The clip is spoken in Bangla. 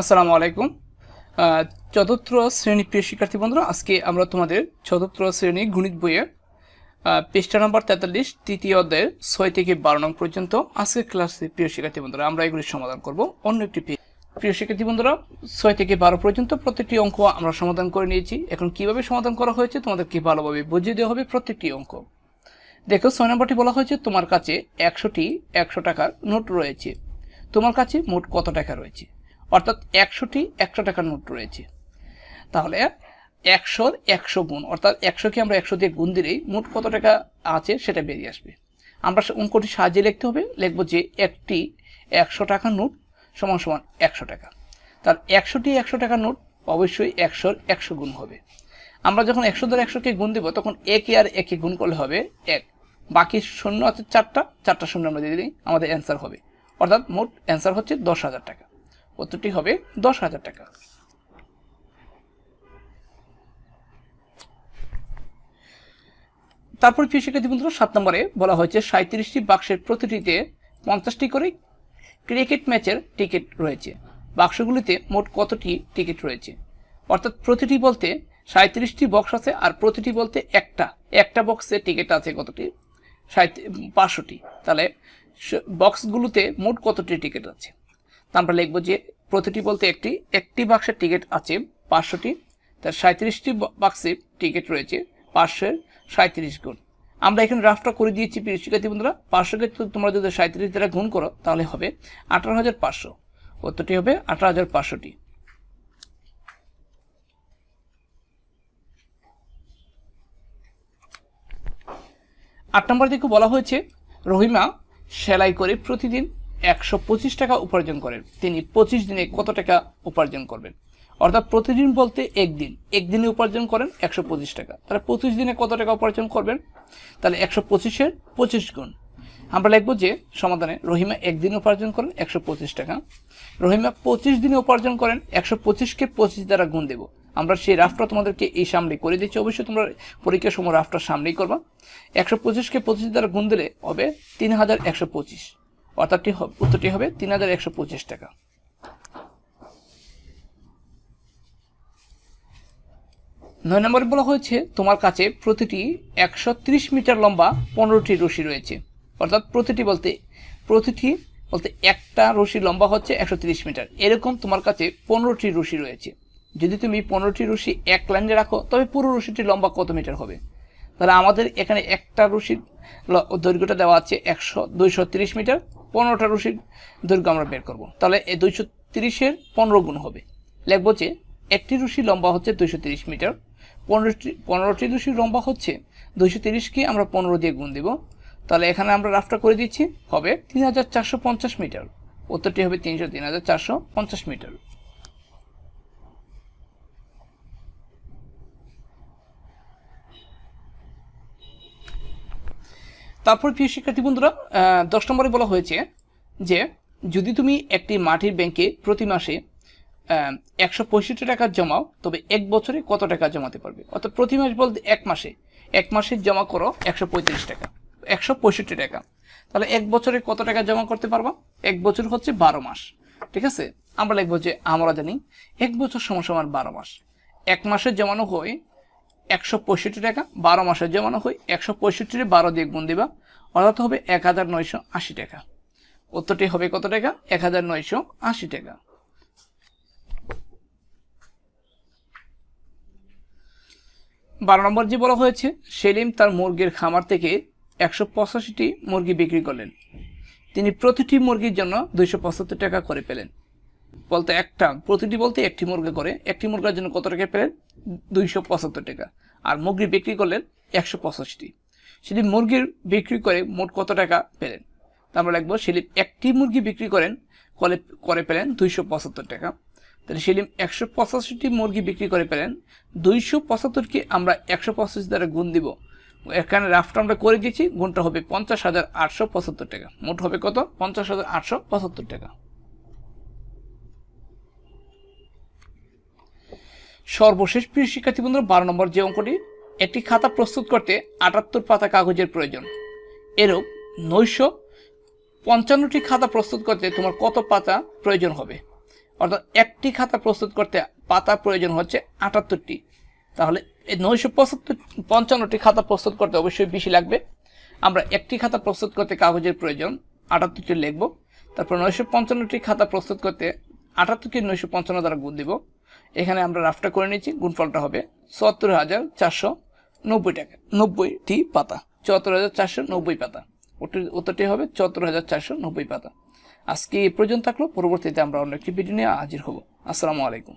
আসসালামু আলাইকুম। চতুর্থ শ্রেণি প্রিয় শিক্ষার্থী বন্ধুরা আজকে আমরা তোমাদের চতুর্থ শ্রেণি গণিত বইয়ে আহ, পৃষ্ঠা নম্বর তেতাল্লিশ তৃতীয় অধ্যায়ের ছয় থেকে বারো নং পর্যন্ত আজকের ক্লাসে প্রিয় শিক্ষার্থী বন্ধুরা আমরা এগুলির সমাধান করব। অন্য একটি প্রিয় শিক্ষার্থী বন্ধুরা ছয় থেকে বারো পর্যন্ত প্রত্যেকটি অঙ্ক আমরা সমাধান করে নিয়েছি। এখন কীভাবে সমাধান করা হয়েছে তোমাদেরকে ভালোভাবে বুঝিয়ে দেওয়া হবে প্রত্যেকটি অঙ্ক। দেখো ছয় নম্বরটি বলা হয়েছে তোমার কাছে একশোটি একশো টাকার নোট রয়েছে। তোমার কাছে মোট কত টাকা রয়েছে? অর্থাৎ একশোটি একশো টাকার নোট রয়েছে। তাহলে একশোর একশো গুণ, অর্থাৎ একশোকে আমরা একশো দিয়ে গুণ দিলেই মোট কত টাকা আছে সেটা বেরিয়ে আসবে। আমরা অঙ্কটি সাহায্যে লিখতে হবে, লিখব যে একটি একশো টাকার নোট সমান সমান একশো টাকা। তার একশোটি একশো টাকার নোট অবশ্যই একশোর একশো গুণ হবে। আমরা যখন একশো ধরে একশোকে গুণ দেবো, তখন একে আর একে গুণ করলে হবে এক। বাকি শূন্য আছে চারটা চারটা শূন্য আমরা দিয়ে দিলেই আমাদের অ্যান্সার হবে। অর্থাৎ মোট অ্যান্সার হচ্ছে দশ হাজার টাকা। উত্তরটি হবে? দশ হাজার টাকা। তারপর প্রিয় শিক্ষার্থী বন্ধুরা, সাত নম্বরে বলা হয়েছে সাঁত্রিশটি বাক্সের প্রতিটিতে পঞ্চাশটি করে ক্রিকেট ম্যাচের টিকিট রয়েছে। বাক্সগুলিতে মোট কতটি টিকিট রয়েছে? অর্থাৎ প্রতিটি বলতে সাঁত্রিশটি বক্স আছে আর প্রতিটি বলতে একটা। একটা বক্সে টিকিট আছে কতটি? পাঁচশোটি। তাহলে বক্সগুলোতে মোট কতটি টিকিট আছে? তা আমরা লিখব যে প্রতিটি বলতে একটি একটি বাক্সের টিকিট আছে পাঁচশোটি তার সাঁত্রিশটি বাক্সে টিকিট রয়েছে পাঁচশোর সাঁত্রিশ গুণ। আমরা এখানে রাফটা করে দিয়েছি, প্রিয় শিক্ষার্থী বন্ধুরা। পাঁচশোকে তোমরা যদি সাঁত্রিশ দ্বারা গুণ করো, তাহলে হবে আঠারো হাজার পাঁচশো। উত্তরটি হবে আঠারো হাজার পাঁচশোটি। আট নম্বর দিকে বলা হয়েছে, রহিমা সেলাই করে প্রতিদিন একশো পঁচিশ টাকা উপার্জন করেন। তিনি পঁচিশ দিনে কত টাকা উপার্জন করবেন? অর্থাৎ প্রতিদিন বলতে একদিন। একদিনে উপার্জন করেন একশো পঁচিশ টাকা। তাহলে পঁচিশ দিনে কত টাকা উপার্জন করবেন? তাহলে একশো পঁচিশের পঁচিশ গুণ। আমরা লিখব যে সমাধানে রহিমা একদিন উপার্জন করেন একশো পঁচিশ টাকা। রহিমা পঁচিশ দিনে উপার্জন করেন একশো পঁচিশকে পঁচিশ দ্বারা গুণ দেবো। আমরা সেই রাফটা তোমাদেরকে এই সামনে করে দিচ্ছি। অবশ্যই তোমরা পরীক্ষার সময় রাফটা সামনেই করবা। একশো পঁচিশকে পঁচিশ দ্বারা গুণ দিলে হবে তিন হাজার একশো পঁচিশ। অর্থাৎটি উত্তরটি হবে তিন হাজার একশো পঁচিশ টাকা। নয় নম্বরে বলা হয়েছে, তোমার কাছে প্রতিটি একশো ত্রিশ মিটার লম্বা পনেরোটি রশি রয়েছে। অর্থাৎ প্রতিটি বলতে প্রতিটি বলতে একটা রশি লম্বা হচ্ছে একশো ত্রিশ মিটার। এরকম তোমার কাছে পনেরোটি রশি রয়েছে। যদি তুমি পনেরোটি রশি এক লাইনে রাখো, তবে পুরো রশিটি লম্বা কত মিটার হবে? তাহলে আমাদের এখানে একটা রশির দৈর্ঘ্যটা দেওয়া আছে একশো দুইশো মিটার। পনেরোটা রশির দৈর্ঘ্য আমরা বের করব। তাহলে এই দুইশো তিরিশের পনেরো গুণ হবে। লিখব যে একটি রশি লম্বা হচ্ছে দুইশো তিরিশ মিটার, পনেরোটি পনেরোটি রশি লম্বা হচ্ছে দুইশো তিরিশকে আমরা পনেরো দিয়ে গুণ দেব। তাহলে এখানে আমরা রাফটা করে দিচ্ছি, হবে তিন হাজার চারশো পঞ্চাশ মিটার। উত্তরটি হবে তিনশো, তিন হাজার চারশো পঞ্চাশ মিটার। তারপর প্রিয় শিক্ষার্থী বন্ধুরা দশ নম্বরে বলা হয়েছে যে, যদি তুমি একটি মাটির ব্যাংকে প্রতি মাসে একশো পঁয়ষট্টি টাকা জমাও, তবে এক বছরে কত টাকা জমাতে পারবে? অর্থাৎ প্রতি মাস বলতে এক মাসে এক মাসে জমা করো একশো পঁয়ত্রিশ টাকা, একশো পঁয়ষট্টি টাকা। তাহলে এক বছরে কত টাকা জমা করতে পারবা? এক বছর হচ্ছে বারো মাস, ঠিক আছে? আমরা লিখব যে, আমরা জানি এক বছর সমান সমান বারো মাস। এক মাসে জমানো হয় একশো পঁয়ষট্টি টাকা, বারো মাসের জমানো হয় একশো পঁয়ষট্টি বারো দিয়ে গুণ দিবা, অর্থাৎ হবে এক হাজার নয়শো আশি টাকা। উত্তরটি হবে কত টাকা? এক হাজার নয়শো আশি টাকা। বারো নম্বর যে বলা হয়েছে, সেলিম তার মুরগির খামার থেকে একশো পঁচাশিটি মুরগি বিক্রি করলেন। তিনি প্রতিটি মুরগির জন্য দুইশো পঁচাত্তর টাকা করে পেলেন। বলতে একটা, প্রতিটি বলতে একটি মুরগি করে, একটি মুরগার জন্য কত টাকা পেলেন? দুইশো পঁচাত্তর টাকা। আর মুরগি বিক্রি করলেন একশো পঁচাশিটি। সেটি মুরগির বিক্রি করে মোট কত টাকা পেলেন? আমরা লিখব সেলিম একটি মুরগি বিক্রি করেন, করে করে পেলেন দুইশো পঁচাত্তর টাকা। তাহলে সেলিম একশো পঁচাশিটি মুরগি বিক্রি করে পেলেন, দুইশো পঁচাত্তরকে আমরা একশো পঁচাশি দ্বারা গুণ দিব। এখানে রাফটা আমরা করে দিয়েছি, গুণটা হবে পঞ্চাশ হাজার আটশো পঁচাত্তর টাকা। মোট হবে কত? পঞ্চাশ হাজার আটশো পঁচাত্তর টাকা। সর্বশেষ প্রিয় শিক্ষার্থী বন্ধুরা বারো নম্বর যে অঙ্কটি, একটি খাতা প্রস্তুত করতে আটাত্তর পাতা কাগজের প্রয়োজন। এরূপ নৈশ পঞ্চান্নটি খাতা প্রস্তুত করতে তোমার কত পাতা প্রয়োজন হবে? অর্থাৎ একটি খাতা প্রস্তুত করতে পাতা প্রয়োজন হচ্ছে আটাত্তরটি। তাহলে এই নয়শো পঁচাত্তর, পঞ্চান্নটি খাতা প্রস্তুত করতে অবশ্যই বেশি লাগবে। আমরা একটি খাতা প্রস্তুত করতে কাগজের প্রয়োজন, আটাত্তরটি লিখব। তারপর নয়শো পঞ্চান্নটি খাতা প্রস্তুত করতে আটাত্তরকে নয়শো পঞ্চান্ন দ্বারা গুণ দিব। এখানে আমরা রাফটা করে নিচ্ছি, গুণফলটা হবে চুয়াত্তর হাজার চারশো নব্বই টাকা, নব্বইটি পাতা, চুয়াত্তর হাজার চারশো নব্বই পাতা। উত্তরটি হবে চুয়াত্তর হাজার চারশো নব্বই পাতা। আজকে এই পর্যন্ত থাকল, পরবর্তীতে আমরা অন্য একটি ভিডিও নিয়ে হাজির হব। আসসালামু আলাইকুম।